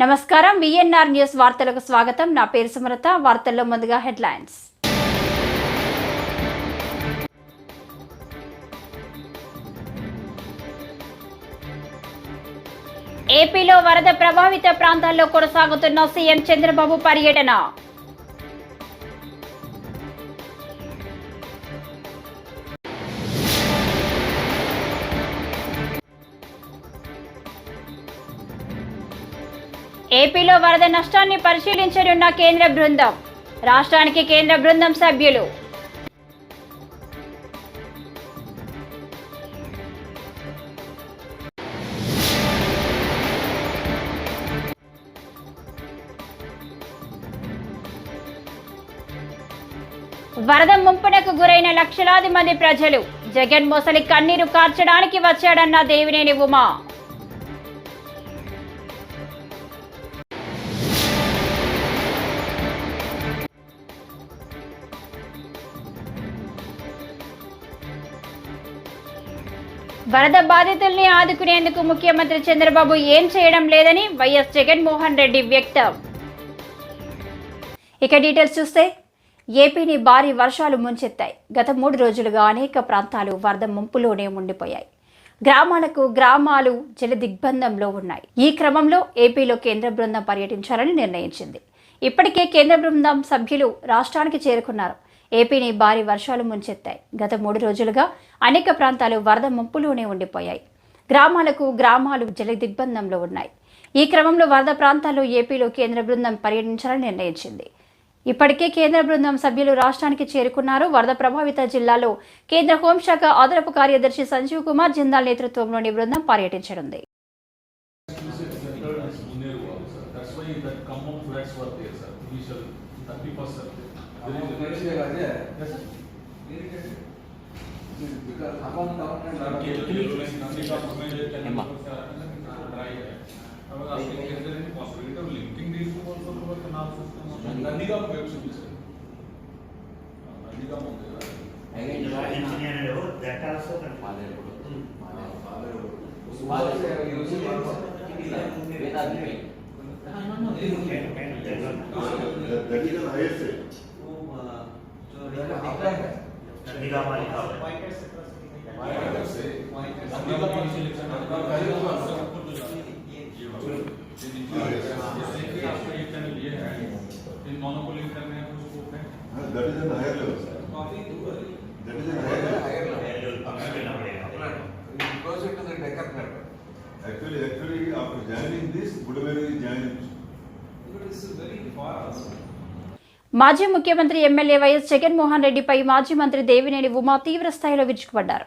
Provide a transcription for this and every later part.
నమస్కారం. VNR news వార్తలకు స్వాగతం. నా పేరు సుమలత. వార్తల్లో ముందుగా హెడ్లైన్స్. ఏపీలో వరద ప్రభావిత ప్రాంతాల్లో కొనసాగుతున్న సీఎం చంద్రబాబు పర్యటన. ఏపీలో వరద నష్టాన్ని పరిశీలించనున్న కేంద్ర బృందం. రాష్ట్రానికి కేంద్ర బృందం సభ్యులు. వరద ముంపునకు గురైన లక్షలాది మంది ప్రజలు. జగన్ మొసలి కన్నీరు కార్చడానికి వచ్చాడన్న దేవినేని ఉమా. వరద బాధితుల్ని ఆదుకునేందుకు ముఖ్యమంత్రి చంద్రబాబు ఏం చేయడం లేదని వైఎస్ జగన్మోహన్ రెడ్డి వ్యక్తం. ఇక డీటెయిల్స్ చూస్తే ఏపీని భారీ వర్షాలు ముంచెత్తాయి. గత మూడు రోజులుగా అనేక ప్రాంతాలు వరద ముంపులోనే ఉండిపోయాయి. గ్రామాలకు గ్రామాలు జల దిగ్బంధంలో ఉన్నాయి. ఈ క్రమంలో ఏపీలో కేంద్ర బృందం పర్యటించాలని నిర్ణయించింది. ఇప్పటికే కేంద్ర బృందం సభ్యులు రాష్ట్రానికి చేరుకున్నారు. ఏపీని భారీ వర్షాలు ముంచెత్తాయి. గత మూడు రోజులుగా అనేక ప్రాంతాలు వరద ముంపులోనే ఉండిపోయాయి. గ్రామాలకు గ్రామాలు జల దిగ్బంధంలో ఉన్నాయి. ఈ క్రమంలో వరద ప్రాంతాల్లో ఏపీలో కేంద్ర బృందం పర్యటించాలని నిర్ణయించింది. ఇప్పటికే కేంద్ర బృందం సభ్యులు రాష్ట్రానికి చేరుకున్నారు. వరద ప్రభావిత జిల్లాలో కేంద్ర హోంశాఖ అదనపు కార్యదర్శి సంజీవ్ కుమార్ జిందాల్ నేతృత్వంలోని బృందం పర్యటించనుంది. నందిగాం వైపు చూపించారు నందిగాం ఉంది निगम लिखा हुआ इन दोनों को लिखने में कुछ स्कोप है that is an higher level काफ़ी दूर है that is an higher level अभी लेना पड़ेगा closer to the decker level actually actually after joining this goodwear is joining But this is very far also. మాజీ ముఖ్యమంత్రి ఎమ్మెల్యే వైఎస్ జగన్మోహన్ రెడ్డిపై మాజీ మంత్రి దేవినేని ఉమా తీవ్ర స్థాయిలో విరుచుకుపడ్డారు.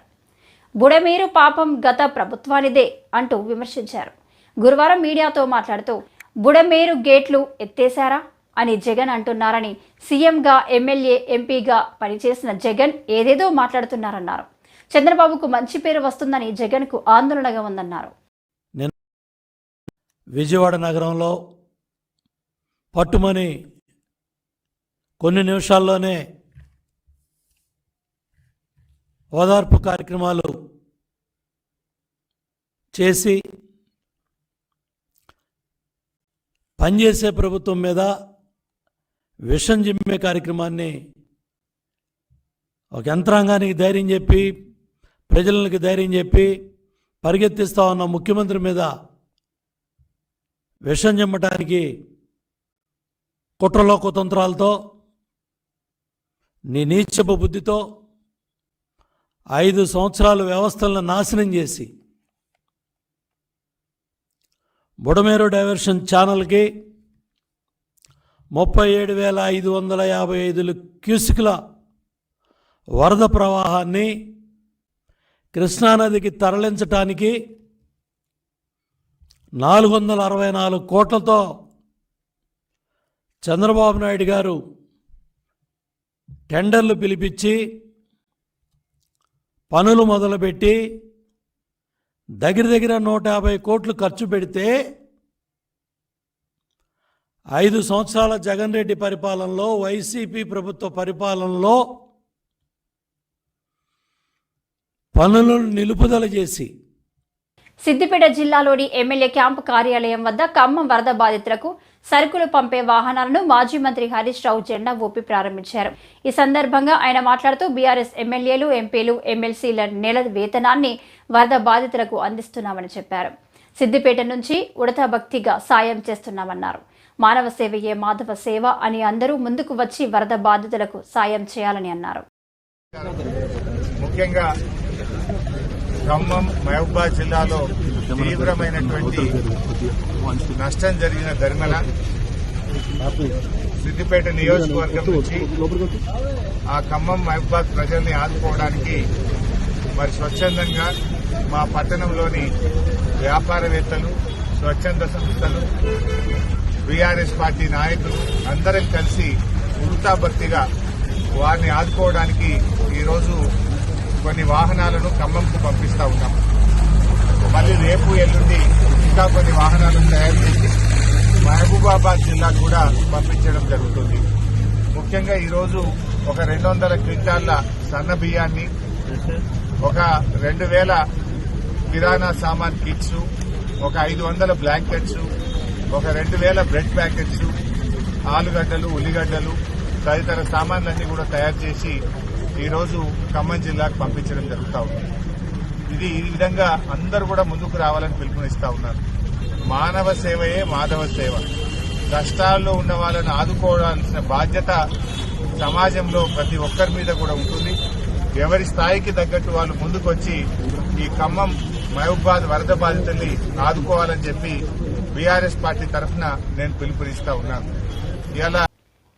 బుడమేరు పాపం గత ప్రభుత్వానిదే అంటూ విమర్శించారు. గురువారం మీడియాతో మాట్లాడుతూ బుడమేరు గేట్లు ఎత్తేశారా? అని జగన్ అంటున్నారని సీఎంగా ఎమ్మెల్యే ఎంపీగా పనిచేసిన జగన్ ఏదేదో మాట్లాడుతున్నారన్నారు. చంద్రబాబుకు మంచి పేరు వస్తుందని జగన్కు ఆందోళనగా ఉందన్నారు. విజయవాడ నగరంలో పట్టుమని కొన్ని నిమిషాల్లోనే ఓదార్పు కార్యక్రమాలు చేసి పనిచేసే ప్రభుత్వం మీద విషం జిమ్మే కార్యక్రమాన్ని ఒక యంత్రాంగానికి ధైర్యం చెప్పి ప్రజలకి ధైర్యం చెప్పి పరిగెత్తిస్తా ఉన్న ముఖ్యమంత్రి మీద విషం చెమ్మటానికి కుట్రలో కుతంత్రాలతో నీ నీచపు బుద్ధితో ఐదు సంవత్సరాల వ్యవస్థలను నాశనం చేసి బుడమేరు డైవర్షన్ ఛానల్కి ముప్పై ఏడు వేల ఐదు వందల యాభై ఐదు క్యూసిక్ల వరద ప్రవాహాన్ని కృష్ణానదికి తరలించటానికి నాలుగు వందల అరవై నాలుగు కోట్లతో చంద్రబాబు నాయుడు గారు టెండర్లు పిలిపించి పనులు మొదలుపెట్టి దగ్గర దగ్గర నూట యాభై కోట్లు ఖర్చు పెడితే ఐదు సంవత్సరాల జగన్ రెడ్డి పరిపాలనలో వైసీపీ ప్రభుత్వ పరిపాలనలో పనులను నిలుపుదల చేసి సిద్దిపేట జిల్లాలోని ఎమ్మెల్యే క్యాంపు కార్యాలయం వద్ద ఖమ్మం వరద బాధితులకు సరుకులు పంపే వాహనాలను మాజీ మంత్రి హరీష్ రావు జెండా ఊపి ప్రారంభించారు. ఈ సందర్భంగా ఆయన మాట్లాడుతూ బీఆర్ఎస్ ఎమ్మెల్యేలు ఎంపీలు ఎమ్మెల్సీల నెల వేతనాన్ని వరద బాధితులకు అందిస్తున్నామని చెప్పారు. సిద్దిపేట నుంచి ఉడతా భక్తిగా సాయం చేస్తున్నామన్నారు. మానవ సేవయే మాధవ సేవ అని అందరూ ముందుకు వచ్చి వరద బాధితులకు సాయం చేయాలని అన్నారు. ముఖ్యంగా ఖమ్మం మహబూబాద్ జిల్లాలో తీవ్రమైనటువంటి నష్టం జరిగిన ధర్మల సిద్దిపేట నియోజకవర్గం నుంచి ఆ ఖమ్మం మహబూబాద్ ప్రజల్ని ఆదుకోవడానికి మరి స్వచ్ఛందంగా మా పట్టణంలోని వ్యాపారవేత్తలు స్వచ్ఛంద సంస్థలు బీఆర్ఎస్ పార్టీ నాయకులు అందరం కలిసి వృత్తాభక్తిగా వారిని ఆదుకోవడానికి ఈరోజు కొన్ని వాహనాలను ఖమ్మంకు పంపిస్తా ఉన్నాం. మళ్ళీ రేపు ఎల్లుండి ఇంకా కొన్ని వాహనాలను తయారు చేసి మహబూబాబాద్ జిల్లా కూడా పంపించడం జరుగుతుంది. ముఖ్యంగా ఈరోజు ఒక రెండు వందల క్వింటాళ్ళ సన్న బియ్యాన్ని ఒక రెండు వేల కిరాణా సామాన్ కిట్స్ ఒక ఐదు వందల బ్లాంకెట్స్ ఒక రెండు వేల బ్రెడ్ ప్యాకెట్స్ ఆలుగడ్డలు ఉల్లిగడ్డలు తదితర సామాన్లన్నీ కూడా తయారు చేసి ఈరోజు ఖమ్మం జిల్లాకు పంపించడం జరుగుతూ ఉంది. ఇది ఈ విధంగా అందరూ కూడా ముందుకు రావాలని పిలుపునిస్తూ ఉన్నారు. మానవ సేవయే మాధవ సేవ. కష్టాల్లో ఉన్న వాళ్ళని ఆదుకోవాల్సిన బాధ్యత సమాజంలో ప్రతి ఒక్కరి మీద కూడా ఉంటుంది. ఎవరి స్థాయికి తగ్గట్టు వాళ్ళు ముందుకొచ్చి ఈ ఖమ్మం మహబూబాద్ వరద బాధితుల్ని ఆదుకోవాలని చెప్పి బీఆర్ఎస్ పార్టీ తరఫున నేను పిలుపునిస్తా ఉన్నాను. ఇలా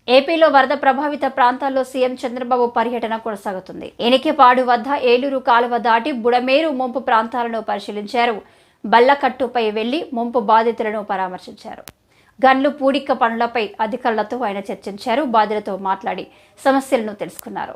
ఏపీలో వరద ప్రభావిత ప్రాంతాల్లో సీఎం చంద్రబాబు పర్యటన కొనసాగుతుంది. ఎనికిపాడు వద్ద ఏలూరు కాలువ దాటి బుడమేరు ముంపు ప్రాంతాలను పరిశీలించారు. బల్లకట్టుపై వెళ్ళి ముంపు బాధితులను పరామర్శించారు. గన్లు పూడిక పనులపై అధికారులతో ఆయన చర్చించారు. బాధితులతో మాట్లాడి సమస్యలను తెలుసుకున్నారు.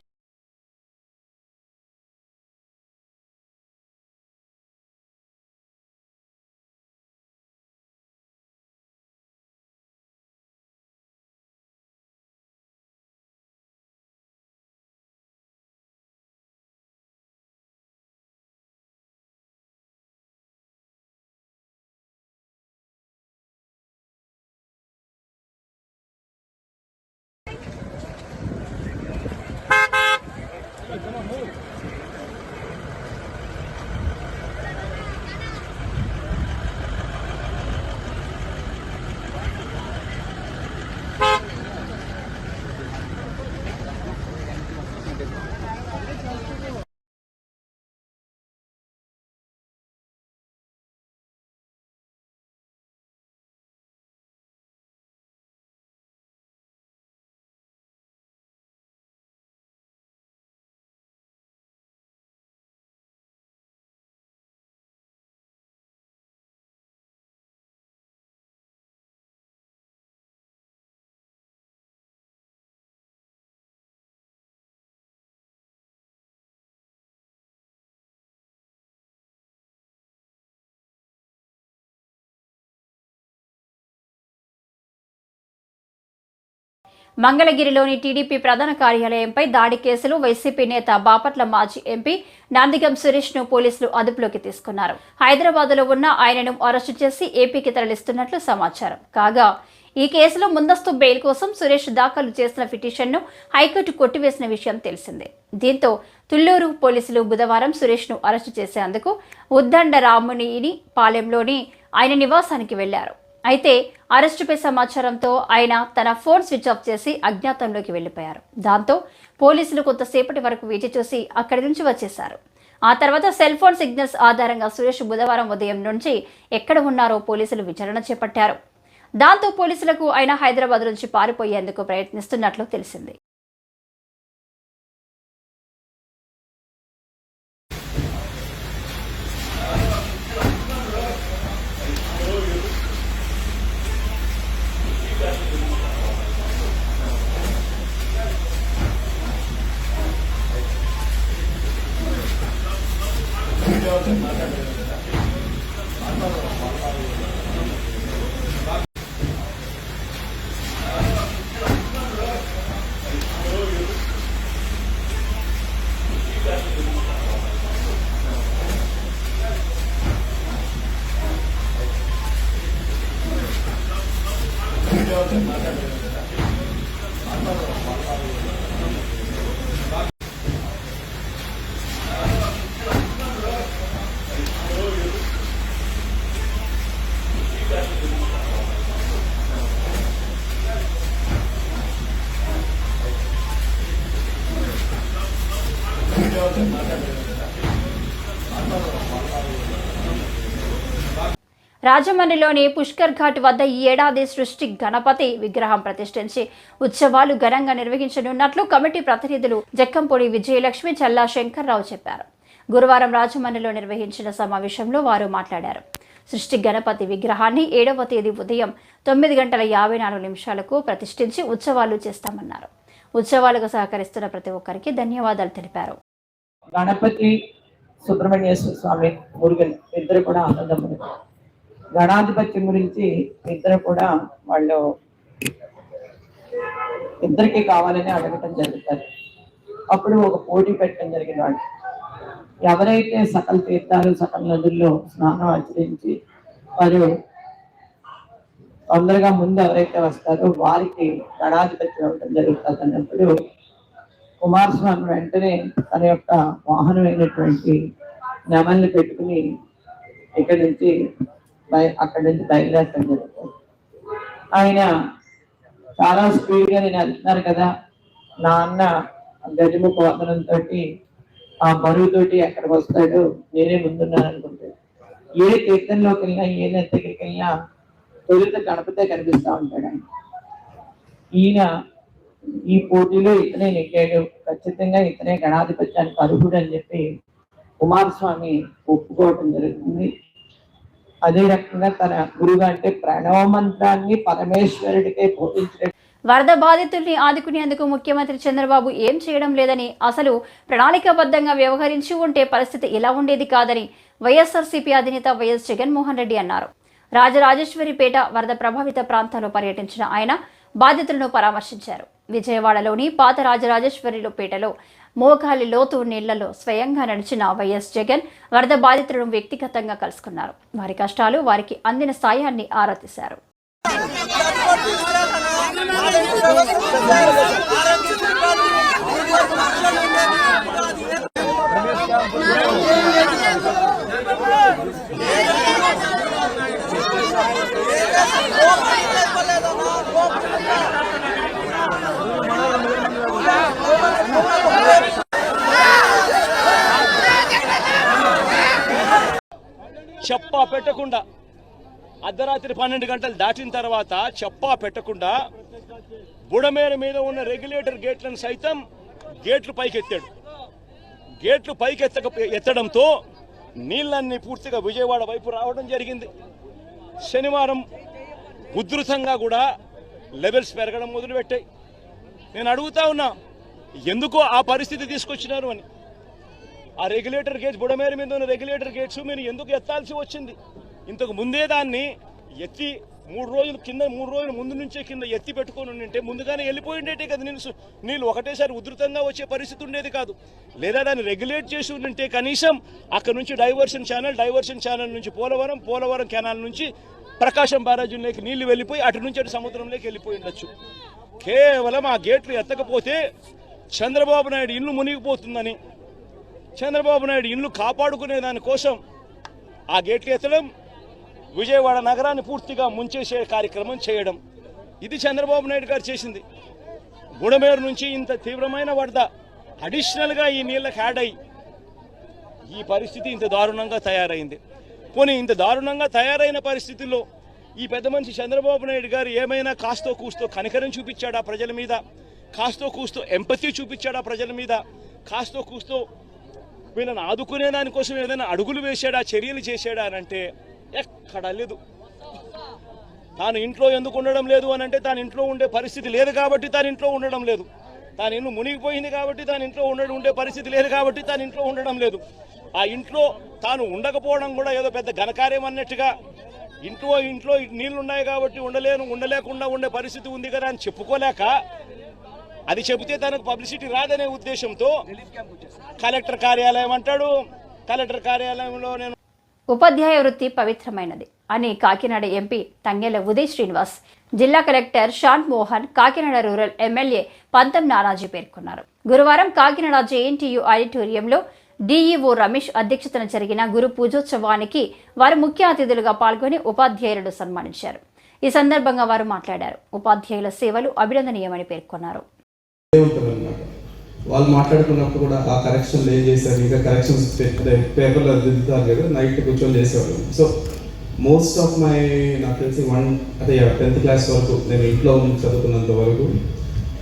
మంగళగిరిలోని టీడీపీ ప్రధాన కార్యాలయంపై దాడి కేసులు వైసీపీ నేత బాపట్ల మాజీ ఎంపీ నందిగం సురేష్ను పోలీసులు అదుపులోకి తీసుకున్నారు. హైదరాబాద్లో ఉన్న ఆయనను అరెస్టు చేసి ఏపీకి తరలిస్తున్నట్లు సమాచారం. కాగా ఈ కేసులో ముందస్తు బెయిల్ కోసం సురేష్ దాఖలు చేసిన పిటిషన్ను హైకోర్టు కొట్టివేసిన విషయం తెలిసిందే. దీంతో తుళ్ళూరు పోలీసులు బుధవారం సురేష్ను అరెస్టు చేసేందుకు ఉద్దండ రామునిని పాలెంలోని ఆయన నివాసానికి వెళ్ళారు. అయితే అరెస్టుపై సమాచారంతో ఆయన తన ఫోన్ స్విచ్ ఆఫ్ చేసి అజ్ఞాతంలోకి వెళ్ళిపోయారు దాంతో పోలీసులు కొంతసేపటి వరకు వేచి చూసి అక్కడి నుంచి వచ్చేశారు. ఆ తర్వాత సెల్ ఫోన్ సిగ్నల్స్ ఆధారంగా సురేష్ బుధవారం ఉదయం నుంచి ఎక్కడ ఉన్నారో పోలీసులు విచారణ చేపట్టారు. దాంతో పోలీసులకు ఆయన హైదరాబాద్ నుంచి పారిపోయేందుకు ప్రయత్నిస్తున్నట్లు తెలిసింది. రాజమండ్రిలోని పుష్కర్ ఘాట్ వద్ద ఈ ఏడాది సృష్టి గణపతి విగ్రహం ప్రతిష్ఠించి ఉత్సవాలు ఘనంగా నిర్వహించనున్నట్లు కమిటీ ప్రతినిధులు జక్కంపూడి విజయలక్ష్మి చల్లా శంకర్రావు చెప్పారు. గురువారం రాజమండ్రిలో నిర్వహించిన సమావేశంలో వారు మాట్లాడారు. సృష్టి గణపతి విగ్రహాన్ని ఏడవ తేదీ ఉదయం తొమ్మిది గంటల యాభై నాలుగు నిమిషాలకు ప్రతిష్ఠించి ఉత్సవాలు చేస్తామన్నారు. ఉత్సవాలకు సహకరిస్తున్న ప్రతి ఒక్కరికి ధన్యవాదాలు తెలిపారు. గణపతి సుబ్రహ్మణ్యేశ్వర స్వామి మురుగన్ ఇద్దరు కూడా ఆనందములు. గణాధిపత్యం గురించి ఇద్దరు కూడా వాళ్ళు ఇద్దరికి కావాలని అడగటం జరుగుతుంది అప్పుడు ఒక పోటీ పెట్టడం జరిగింది వాళ్ళు. ఎవరైతే సకల తీర్థాలు సకల నదుల్లో స్నానం ఆచరించి వారు తొందరగా ముందు ఎవరైతే వస్తారో వారికి గణాధిపత్యం ఇవ్వడం జరుగుతుంది అన్నప్పుడు కుమారస్వామి వెంటనే తన యొక్క వాహనమైనటువంటి నెమల్ని పెట్టుకుని ఇక్కడి నుంచి అక్కడి నుంచి బయలుదేరటం జరుగుతుంది ఆయన చాలా స్పీడ్గా నేను వెళ్తున్నారు కదా నాన్న గజముఖ ఆ బరువుతోటి ఎక్కడికి వస్తాడు? నేనే ముందున్నాను అనుకుంటాడు ఏ తీర్థంలోకి వెళ్ళినా ఏ దగ్గరికి వెళ్ళినా తొలుత గణపతే కనిపిస్తూ ఉంటాడు ఆయన. ఈయన ఈ పోటీలో ఇతనే నెగ్గాడు. ఖచ్చితంగా ఇతనే గణాధిపత్యానికి అర్హుడు అని చెప్పి కుమారస్వామి ఒప్పుకోవటం జరుగుతుంది. అదే రకంగా తన గురువు అంటే ప్రణవ మంత్రాన్ని పరమేశ్వరుడికే పోషించడం వరద బాధితుల్ని ఆదుకునేందుకు ముఖ్యమంత్రి చంద్రబాబు ఏం చేయడం లేదని అసలు ప్రణాళికాబద్ధంగా వ్యవహరించి ఉంటే పరిస్థితి ఇలా ఉండేది కాదని వైఎస్ఆర్సీపీ అధినేత వైఎస్ జగన్మోహన్ రెడ్డి అన్నారు. రాజరాజేశ్వరిపేట వరద ప్రభావిత ప్రాంతాల్లో పర్యటించిన ఆయన బాధితులను పరామర్శించారు. విజయవాడలోని పాత రాజరాజేశ్వరిలోపేటలో మోకాలి లోతు నీళ్ళలో స్వయంగా నడిచిన వైఎస్ జగన్ వరద బాధితులను వ్యక్తిగతంగా కలుసుకున్నారు. వారి కష్టాలు వారికి అందిన సాయాన్ని ఆరా తీశారు చెప్పా పెట్టకుండా అర్ధరాత్రి పన్నెండు గంటలు దాటిన తర్వాత చెప్పా పెట్టకుండా బుడమేర మీద ఉన్న రెగ్యులేటర్ గేట్లను సైతం గేట్లు పైకెత్తాడు. గేట్లు పైకెత్తక ఎత్తడంతో నీళ్ళన్నీ పూర్తిగా విజయవాడ వైపు రావడం జరిగింది. శనివారం ఉధృతంగా కూడా లెవెల్స్ పెరగడం మొదలుపెట్టాయి. నేను అడుగుతా ఉన్నా ఎందుకో ఆ పరిస్థితి తీసుకొచ్చినారు అని. ఆ రెగ్యులేటర్ గేట్స్ బుడమేరు మీద ఉన్న రెగ్యులేటర్ గేట్స్ మీరు ఎందుకు ఎత్తాల్సి వచ్చింది? ఇంతకు ముందే దాన్ని ఎత్తి మూడు రోజులు కింద మూడు రోజులు ముందు నుంచే కింద ఎత్తి పెట్టుకొని ఉంటే ముందుగానే వెళ్ళిపోయిండేటే కదా నీళ్ళు నీళ్ళు ఒకటేసారి ఉధృతంగా వచ్చే పరిస్థితి ఉండేది కాదు. లేదా దాన్ని రెగ్యులేట్ చేసి ఉంటే కనీసం అక్కడ నుంచి డైవర్షన్ ఛానల్ డైవర్షన్ ఛానల్ నుంచి పోలవరం పోలవరం కెనాల్ నుంచి ప్రకాశం బ్యారేజీలోకి నీళ్ళు వెళ్ళిపోయి అటు నుంచి అటు సముద్రంలోకి వెళ్ళిపోయి ఉండొచ్చు. కేవలం ఆ గేట్లు ఎత్తకపోతే చంద్రబాబు నాయుడు ఇల్లు మునిగిపోతుందని చంద్రబాబు నాయుడు ఇల్లు కాపాడుకునే దానికోసం ఆ గేట్లు ఎత్తడం విజయవాడ నగరాన్ని పూర్తిగా ముంచేసే కార్యక్రమం చేయడం. ఇది చంద్రబాబు నాయుడు గారు చేసింది. గుడమేరు నుంచి ఇంత తీవ్రమైన వరద అడిషనల్గా ఈ నీళ్ళకి యాడ్ అయ్యి ఈ పరిస్థితి ఇంత దారుణంగా తయారైంది. పోనీ ఇంత దారుణంగా తయారైన పరిస్థితుల్లో ఈ పెద్ద మనిషి చంద్రబాబు నాయుడు గారు ఏమైనా కాస్తో కూస్తో కనికరం చూపించాడా ప్రజల మీద? కాస్తో కూస్తో ఎంపతి చూపించాడా ప్రజల మీద? కాస్తో కూస్తో వీళ్ళని ఆదుకునే దానికోసం ఏదైనా అడుగులు వేశాడా చర్యలు చేశాడా అని అంటే ఎక్కడా లేదు. తాను ఇంట్లో ఎందుకు ఉండడం లేదు అని అంటే తాను ఇంట్లో ఉండే పరిస్థితి లేదు కాబట్టి తాను ఇంట్లో ఉండడం లేదు. తాను ఇల్లు మునిగిపోయింది కాబట్టి తాను ఇంట్లో ఉండడం ఉండే పరిస్థితి లేదు కాబట్టి తాను ఇంట్లో ఉండడం లేదు. ఆ ఇంట్లో తాను ఉండకపోవడం కూడా ఏదో పెద్ద ఘనకార్యం అన్నట్టుగా ఇంట్లో ఇంట్లో నీళ్ళున్నాయి కాబట్టి ఉండలేను ఉండలేకుండా ఉండే పరిస్థితి ఉంది కదా అని చెప్పుకోలేక అది చెబితే తనకు పబ్లిసిటీ రాదనే ఉద్దేశంతో కలెక్టర్ కార్యాలయం అంటాడు. కలెక్టర్ కార్యాలయంలో నేను ఉపాధ్యాయ వృత్తి పవిత్రమైనది. అని కాకినాడ ఎంపీ తంగెల ఉదయ్ శ్రీనివాస్ జిల్లా collector Shan Mohan Kakinada rural MLA Pantham Nanaji పేర్కొన్నారు. గురువారం కాకినాడ జేఎన్టీయు ఆడిటోరియంలో డీఈఓ రమేష్ అధ్యక్షతన జరిగిన గురు పూజోత్సవానికి వారు ముఖ్య అతిథులుగా పాల్గొని ఉపాధ్యాయులను సన్మానించారు. ఈ సందర్భంగా వారు మాట్లాడారు. ఉపాధ్యాయుల సేవలు అభినందనీయమని పేర్కొన్నారు. ఉంటుందన్నమాట వాళ్ళు మాట్లాడుకున్నప్పుడు కూడా ఆ కరెక్షన్లు ఏం చేశారు? ఇంకా కరెక్షన్స్ పేపర్లో దిద్దుతారు కదా నైట్ కూర్చొని చేసేవాళ్ళు. సో మోస్ట్ ఆఫ్ మై నాకు తెలిసి వన్ అదే టెన్త్ క్లాస్ వరకు నేను ఇంట్లో ఉండి చదువుకున్నంత వరకు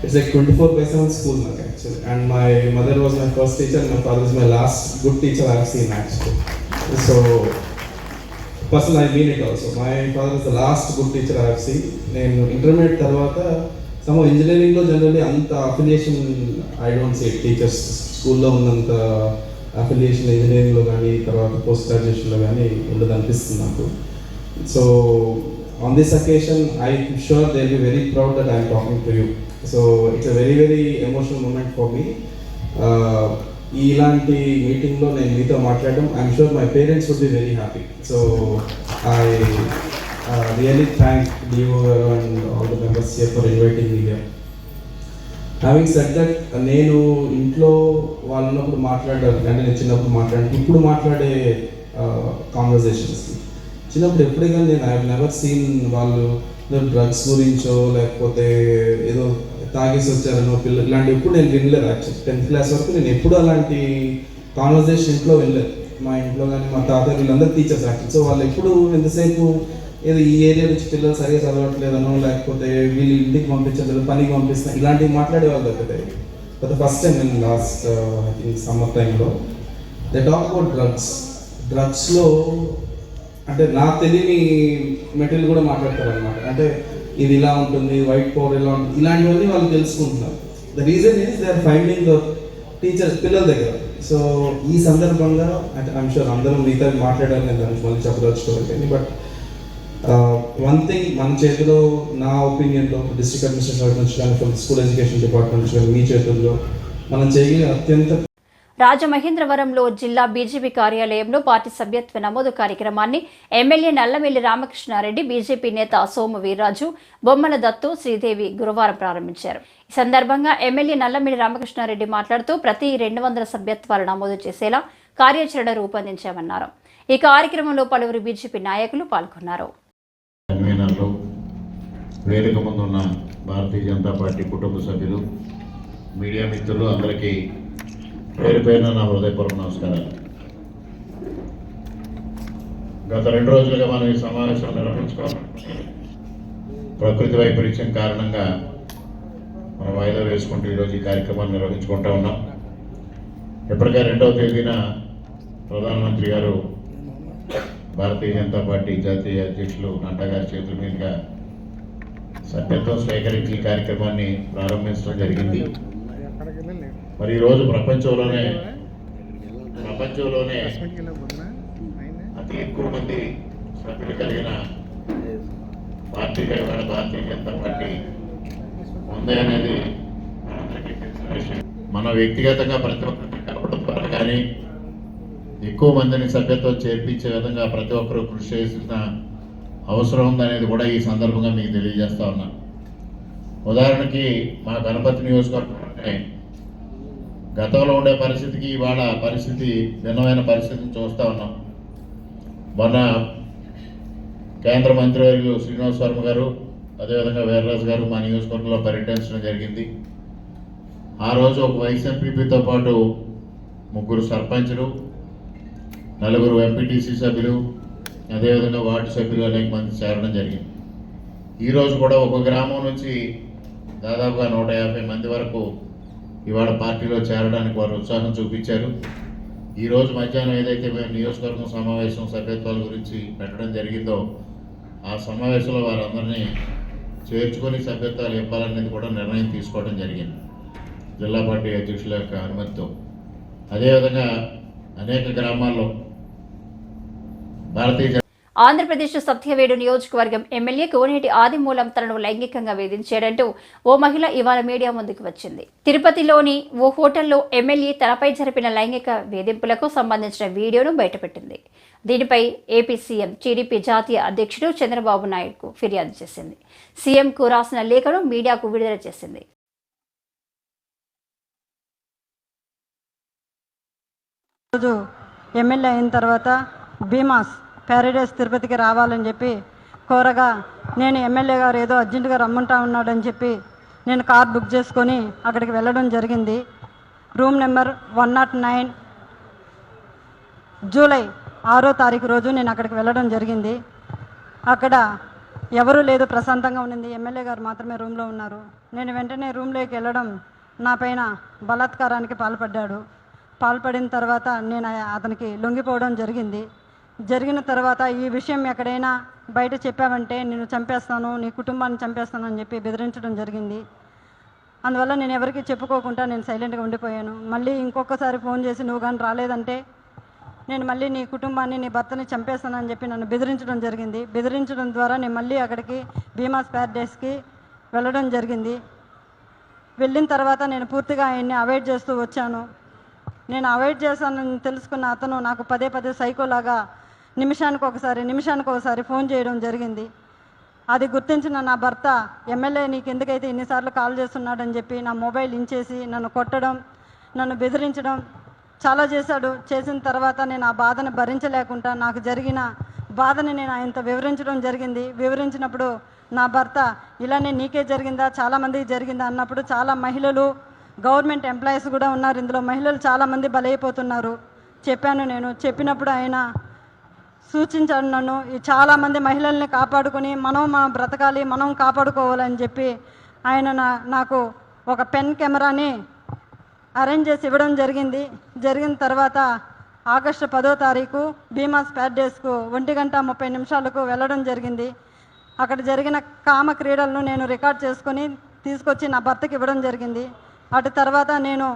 it's like twenty four by seven school నాకు actually and my mother was my first teacher my father my last good teacher I seen actually so person I mean it also my father is the last good teacher I seen నేను intermediate తర్వాత some ఇంజనీరింగ్లో generally అంత affiliation I don't say teachers స్కూల్లో ఉన్నంత affiliation ఇంజనీరింగ్లో కానీ తర్వాత post గ్రాడ్యుయేషన్లో కానీ ఉండదు అనిపిస్తుంది నాకు so on this occasion I sure they be very proud that I'm talking to you so it's a very very emotional moment for me ఇలాంటి మీటింగ్లో నేను మీతో మాట్లాడడం I'm sure my parents would be very happy so I Uh, really thank DO and all the members here for inviting me here. Having set that నేను ఇంట్లో వాళ్ళు ఉన్నప్పుడు మాట్లాడారు అంటే నేను చిన్నప్పుడు మాట్లాడాను ఇప్పుడు మాట్లాడే uh, కాన్వర్జేషన్స్ చిన్నప్పుడు ఎప్పుడే కానీ నేను ఐ నెవర్ సీన్ వాళ్ళు డ్రగ్స్ గురించో లేకపోతే ఏదో తాగేసి వచ్చారనో పిల్లలు ఇలాంటి ఎప్పుడు నేను వినలేదు యాక్చువల్లీ టెన్త్ క్లాస్ వరకు నేను ఎప్పుడు అలాంటి కాన్వర్జేషన్ ఇంట్లో వినలేదు. మా ఇంట్లో కానీ మా తాత వీళ్ళందరూ టీచర్స్ యాక్చువల్ సో వాళ్ళు ఎప్పుడు ఎంతసేపు ఏదో ఈ ఏరియా నుంచి పిల్లలు సరిగా చదవట్లేదనో లేకపోతే వీళ్ళు ఇంటికి పంపించలేదు పనికి పంపిస్తాను ఇలాంటివి మాట్లాడేవాళ్ళు దొరుకుతాయి బట్ ఫస్ట్ టైం నేను లాస్ట్ ఐ థింక్ సమ్మర్ టైంలో దే టాక్ అబౌట్ డ్రగ్స్ డ్రగ్స్లో అంటే నాకు తెలియని మెటీరియల్ కూడా మాట్లాడతారు అనమాట అంటే ఇది ఇలా ఉంటుంది వైట్ పవర్ ఇలా ఉంటుంది ఇలాంటివన్నీ వాళ్ళు తెలుసుకుంటున్నారు. The reason is they are finding the teachers పిల్లల దగ్గర. సో ఈ సందర్భంగా అంటే ఐమ్ షూర్ అందరూ మిగతా మాట్లాడాలని నేను దానికి మళ్ళీ చెప్పదలుచుకోవాలి బట్ Uh, వన్ థింగ్ మన చేతిలో నా ఒపీనియన్లో డిస్ట్రిక్ట్ అడ్మినిస్ట్రేషన్ నుంచి కానీ ఫ్రమ్ స్కూల్ ఎడ్యుకేషన్ డిపార్ట్మెంట్ నుంచి కానీ మీ చేతుల్లో మనం చేయగలిగిన అత్యంత రాజమహేంద్రవరంలో జిల్లా బీజేపీ కార్యాలయంలో పార్టీ సభ్యత్వ నమోదు కార్యక్రమాన్ని ఎమ్మెల్యే నల్లమెల్లి రామకృష్ణారెడ్డి బీజేపీ నేత సోము వీర్రాజు బొమ్మల దత్తు శ్రీదేవి గురువారం ప్రారంభించారు. ఈ సందర్భంగా ఎమ్మెల్యే నల్లమెల్లి రామకృష్ణారెడ్డి మాట్లాడుతూ ప్రతి రెండు వందల సభ్యత్వాలు నమోదు చేసేలా కార్యాచరణ రూపొందించామన్నారు. ఈ కార్యక్రమంలో పలువురు బీజేపీ నాయకులు పాల్గొన్నారు. వేదిక ముందు ఉన్న భారతీయ జనతా పార్టీ కుటుంబ సభ్యులు మీడియా మిత్రులు అందరికీ పేరు పేరున నా హృదయపూర్వక నమస్కారాలు. గత రెండు రోజులుగా మనం ఈ సమావేశం నిర్వహించుకోవాలి. ప్రకృతి వైపరీత్యం కారణంగా మనం వాయిదా వేసుకుంటూ ఈరోజు ఈ కార్యక్రమాన్ని నిర్వహించుకుంటూ ఉన్నాం. ఇప్పటికే రెండవ తేదీన ప్రధానమంత్రి గారు భారతీయ జనతా పార్టీ జాతీయ అధ్యక్షులు నడ్డా గారి చేతుల మీదుగా సభ్యత్వం స్వీకరించి కార్యక్రమాన్ని ప్రారంభించడం జరిగింది. మరి ఈరోజు ప్రపంచంలోనే ప్రపంచంలోనే అతి ఎక్కువ మంది సభ్యులు కలిగిన పార్టీగా ఇవాళ భారతీయ జనతా పార్టీ ఉంది అనేది మనందరికీ తెలిసిన విషయం. మన వ్యక్తిగతంగా ప్రతి ఒక్కరికి కలపడం ద్వారా కానీ ఎక్కువ మందిని సభ్యత్వం చేర్పించే విధంగా ప్రతి ఒక్కరూ కృషి చేసిన అవసరం ఉందనేది కూడా ఈ సందర్భంగా మీకు తెలియజేస్తా ఉన్నా. ఉదాహరణకి మా గణపతి నియోజకవర్గంలోనే గతంలో ఉండే పరిస్థితికి ఇవాళ పరిస్థితి భిన్నమైన పరిస్థితిని చూస్తూ ఉన్నాం. మొన్న కేంద్ర మంత్రివర్యులు శ్రీనివాస్ వర్మ గారు అదేవిధంగా వీర్రాజు గారు మా నియోజకవర్గంలో పర్యటించడం జరిగింది. ఆ రోజు ఒక వైస్ ఎంపీపీతో పాటు ముగ్గురు సర్పంచులు నలుగురు ఎంపీటీసీ సభ్యులు అదేవిధంగా వార్డు సభ్యులు అనేక మంది చేరడం జరిగింది. ఈరోజు కూడా ఒక గ్రామం నుంచి దాదాపుగా నూట యాభై మంది వరకు ఇవాళ పార్టీలో చేరడానికి వారు ఉత్సాహం చూపించారు. ఈరోజు మధ్యాహ్నం ఏదైతే మేము నియోజకవర్గం సమావేశం సభ్యత్వాల గురించి పెట్టడం జరిగిందో ఆ సమావేశంలో వారందరినీ చేర్చుకొని సభ్యత్వాలు ఇవ్వాలనేది కూడా నిర్ణయం తీసుకోవడం జరిగింది. జిల్లా పార్టీ అధ్యక్షుల యొక్క అనుమతితో. అదేవిధంగా అనేక గ్రామాల్లో భారతీయ ఆంధ్రప్రదేశ్ సత్యవేడు నియోజకవర్గం ఎమ్మెల్యే కోనేటి ఆదిమూలం తనను లైంగికంగా వేధించాడంటూ ఓ మహిళ ఇవాళ మీడియా ముందుకు వచ్చింది. తిరుపతిలోని ఓ హోటల్లో ఎమ్మెల్యే తనపై జరిపిన లైంగిక వేధింపులకు సంబంధించిన వీడియోను బయటపెట్టింది. దీనిపై ఏపీ సీఎం టీడీపీ జాతీయ అధ్యక్షుడు చంద్రబాబు నాయుడుకు ఫిర్యాదు చేసింది. సీఎంకు రాసిన లేఖను మీడియాకు విడుదల చేసింది. ఎమ్మెల్యే అయిన తర్వాత భీమాస్ ప్యారడైస్ తిరుపతికి రావాలని చెప్పి కోరగా నేను ఎమ్మెల్యే గారు ఏదో అర్జెంటుగా రమ్మంటా ఉన్నాడని చెప్పి నేను కార్ బుక్ చేసుకొని అక్కడికి వెళ్ళడం జరిగింది. Room number one nought nine July ఆరో తారీఖు రోజు నేను అక్కడికి వెళ్ళడం జరిగింది. అక్కడ ఎవరూ లేదు ప్రశాంతంగా ఉండింది ఎమ్మెల్యే గారు మాత్రమే రూమ్లో ఉన్నారు. నేను వెంటనే రూమ్లోకి వెళ్ళడం నా పైన బలాత్కారానికి పాల్పడ్డాడు. పాల్పడిన తర్వాత నేను అతనికి లొంగిపోవడం జరిగింది. జరిగిన తర్వాత ఈ విషయం ఎక్కడైనా బయట చెప్పావంటే నేను చంపేస్తాను నీ కుటుంబాన్ని చంపేస్తాను అని చెప్పి బెదిరించడం జరిగింది. అందువల్ల నేను ఎవరికి చెప్పుకోకుండా నేను సైలెంట్గా ఉండిపోయాను. మళ్ళీ ఇంకొకసారి ఫోన్ చేసి నువ్వు కానీ రాలేదంటే నేను మళ్ళీ నీ కుటుంబాన్ని నీ భర్తని చంపేస్తానని చెప్పి నన్ను బెదిరించడం జరిగింది. బెదిరించడం ద్వారా నేను మళ్ళీ అక్కడికి భీమా స్పేర్ డేస్కి వెళ్ళడం జరిగింది. వెళ్ళిన తర్వాత నేను పూర్తిగా ఆయన్ని అవాయిడ్ చేస్తూ వచ్చాను. నేను అవాయిడ్ చేశానని తెలుసుకున్న అతను నాకు పదే పదే సైకోలాగా నిమిషానికి ఒకసారి నిమిషానికి ఒకసారి ఫోన్ చేయడం జరిగింది. అది గుర్తించిన నా భర్త ఎమ్మెల్యే నీకు ఎందుకైతే ఇన్నిసార్లు కాల్ చేస్తున్నాడని చెప్పి నా మొబైల్ ఇంచేసి నన్ను కొట్టడం నన్ను బెదిరించడం చాలా చేశాడు. చేసిన తర్వాత నేను ఆ బాధను భరించలేకుండా నాకు జరిగిన బాధని నేను ఆయనతో వివరించడం జరిగింది. వివరించినప్పుడు నా భర్త ఇలానే నీకే జరిగిందా? చాలామందికి జరిగిందా? అన్నప్పుడు చాలా మహిళలు గవర్నమెంట్ ఎంప్లాయీస్ కూడా ఉన్నారు. ఇందులో మహిళలు చాలామంది బలైపోతున్నారు. చెప్పాను నేను. చెప్పినప్పుడు ఆయన సూచించాడు నన్ను ఈ చాలామంది మహిళల్ని కాపాడుకొని మనం మనం బ్రతకాలి మనం కాపాడుకోవాలని చెప్పి ఆయన నా నాకు ఒక పెన్ కెమెరాని అరేంజ్ చేసి ఇవ్వడం జరిగింది. జరిగిన తర్వాత ఆగస్టు పదో తారీఖు భీమా భీమాస్ డేస్కు ఒంటి గంట ముప్పై నిమిషాలకు వెళ్ళడం జరిగింది. అక్కడ జరిగిన కామ క్రీడలను నేను రికార్డ్ చేసుకొని తీసుకొచ్చి నా భర్తకి ఇవ్వడం జరిగింది. అటు తర్వాత నేను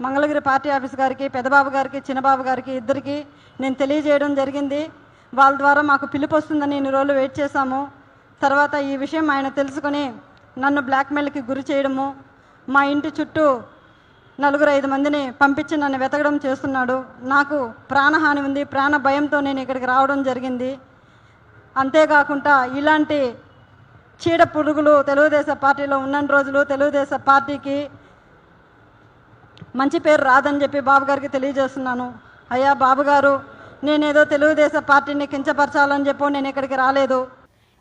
మంగళగిరి పార్టీ ఆఫీస్ గారికి పెదబాబు గారికి చిన్నబాబు గారికి ఇద్దరికి నేను తెలియజేయడం జరిగింది. వాళ్ళ ద్వారా మాకు పిలుపు వస్తుందని ఇన్ని రోజులు వెయిట్ చేశాము. తర్వాత ఈ విషయం ఆయన తెలుసుకొని నన్ను బ్లాక్మెయిల్కి గురి చేయడము మా ఇంటి చుట్టూ నలుగురు ఐదు మందిని పంపించి నన్ను వెతకడం చేస్తున్నాడు. నాకు ప్రాణహాని ఉంది ప్రాణ భయంతో నేను ఇక్కడికి రావడం జరిగింది. అంతేకాకుండా ఇలాంటి చీడ పురుగులు తెలుగుదేశం పార్టీలో ఉన్న రోజులు తెలుగుదేశం పార్టీకి మంచి పేరు రాదని చెప్పి బాబు గారికి తెలియజేస్తున్నాను. అయ్యా బాబుగారు నేనేదో తెలుగుదేశం పార్టీని కించపరచాలని చెప్పి నేను ఇక్కడికి రాలేదు.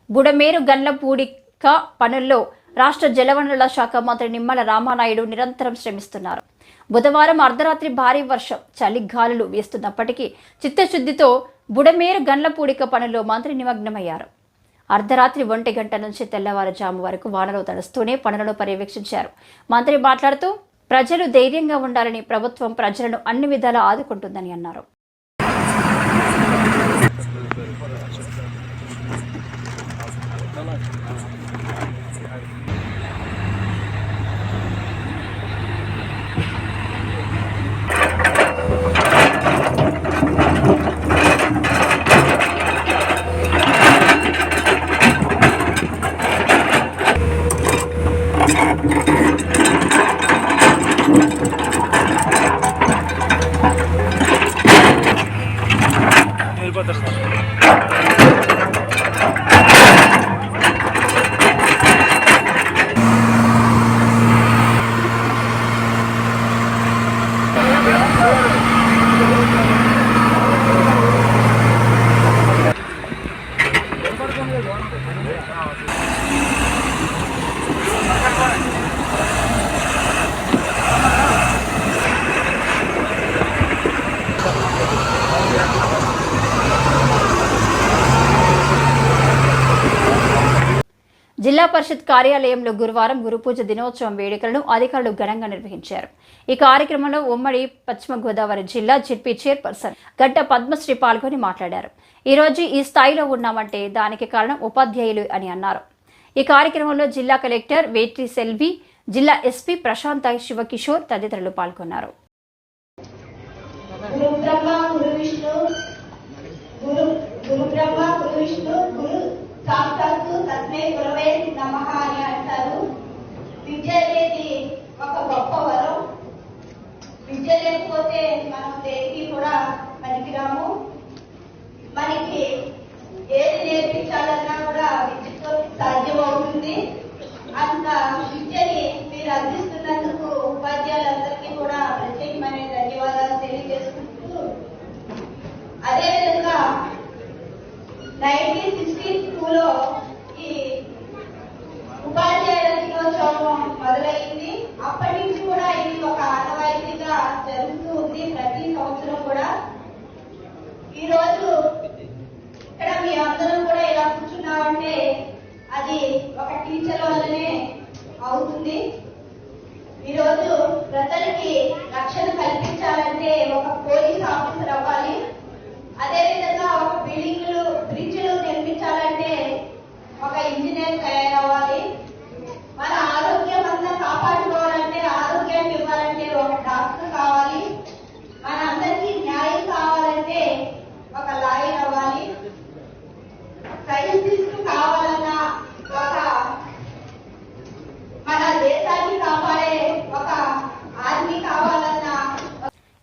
బుడమేరు గన్లపూడిక పనుల్లో రాష్ట్ర జలవనరుల శాఖ మంత్రి నిమ్మల రామానాయుడు నిరంతరం శ్రమిస్తున్నారు. బుధవారం అర్ధరాత్రి భారీ వర్షం చలి గాలులు వీస్తున్నప్పటికీ చిత్తశుద్ధితో బుడమేరు గన్లపూడిక పనుల్లో మంత్రి నిమగ్నమయ్యారు. అర్ధరాత్రి ఒంటి గంట నుంచి తెల్లవారుజాము వరకు వానలో తడుస్తూనే పనులను పర్యవేక్షించారు. మంత్రి మాట్లాడుతూ ప్రజలు ధైర్యంగా ఉండాలని ప్రభుత్వం ప్రజలను అన్ని విధాలా ఆదుకుంటుందని అన్నారు జిల్లా పరిషత్ కార్యాలయంలో గురువారం గురుపూజ దినోత్సవం వేడుకలను అధికారులు ఘనంగా నిర్వహించారు. ఈ కార్యక్రమంలో ఉమ్మడి పశ్చిమ గోదావరి జిల్లా జిడ్పీ చైర్పర్సన్ గడ్డ పద్మశ్రీ పాల్గొని మాట్లాడారు. ఈరోజు ఈ స్థాయిలో ఉన్నామంటే దానికి కారణం ఉపాధ్యాయులు అని అన్నారు. ఈ కార్యక్రమంలో జిల్లా కలెక్టర్ వేట్రి సెల్వి జిల్లా ఎస్పీ ప్రశాంత శివకిషోర్ తదితరులు పాల్గొన్నారు. గురు బ్రహ్మ గురు విష్ణు గురు గురు బ్రహ్మ గురు విష్ణు గురు నమః అని అంటారు. విద్య అనేది ఒక గొప్ప వరం. విద్య లేకపోతే మనం దేనికి కూడా పనికిరాము. మనకి ఏది నేర్పించాలన్నా కూడా విద్యతో సాధ్యం అవుతుంది అంత విద్యని మీరు అందిస్తున్నందుకు ఉపాధ్యాయులందరికీ కూడా ప్రత్యేకమైన ధన్యవాదాలు తెలియజేసుకుంటూ అదేవిధంగా నైన్టీన్ సిక్స్టీ టూలో ఈ మొదలైంది. అప్పటి నుంచి కూడా ఇది ఒక ఆనవాయితీగా జరుగుతూ ఉంది ప్రతి సంవత్సరం కూడా. ఈ రోజు ఇక్కడ మీ అందరం కూడా ఇలా కూర్చున్నామంటే అది ఒక టీచర్ వల్లనే అవుతుంది. ఈరోజు ప్రజలకి రక్షణ కల్పించాలంటే ఒక పోలీస్ ఆఫీసర్ అవ్వాలి. అదేవిధంగా ఒక బిల్డింగ్లు బ్రిడ్జ్లు నిర్మించాలంటే ఒక ఇంజనీర్ తయారవ్వాలి మన ఆరోగ్యం అంతా కాపాడుకోవాలంటే ఆరోగ్యాన్ని ఇవ్వాలంటే ఒక డాక్టర్ కావాలి మన అందరికీ న్యాయం కావాలంటే ఒక లాయర్ అవ్వాలి సైంటిస్ట్ కావాలన్నా ఒక మన దేశాన్ని కాపాడే ఒక ఆర్మీ కావాలన్నా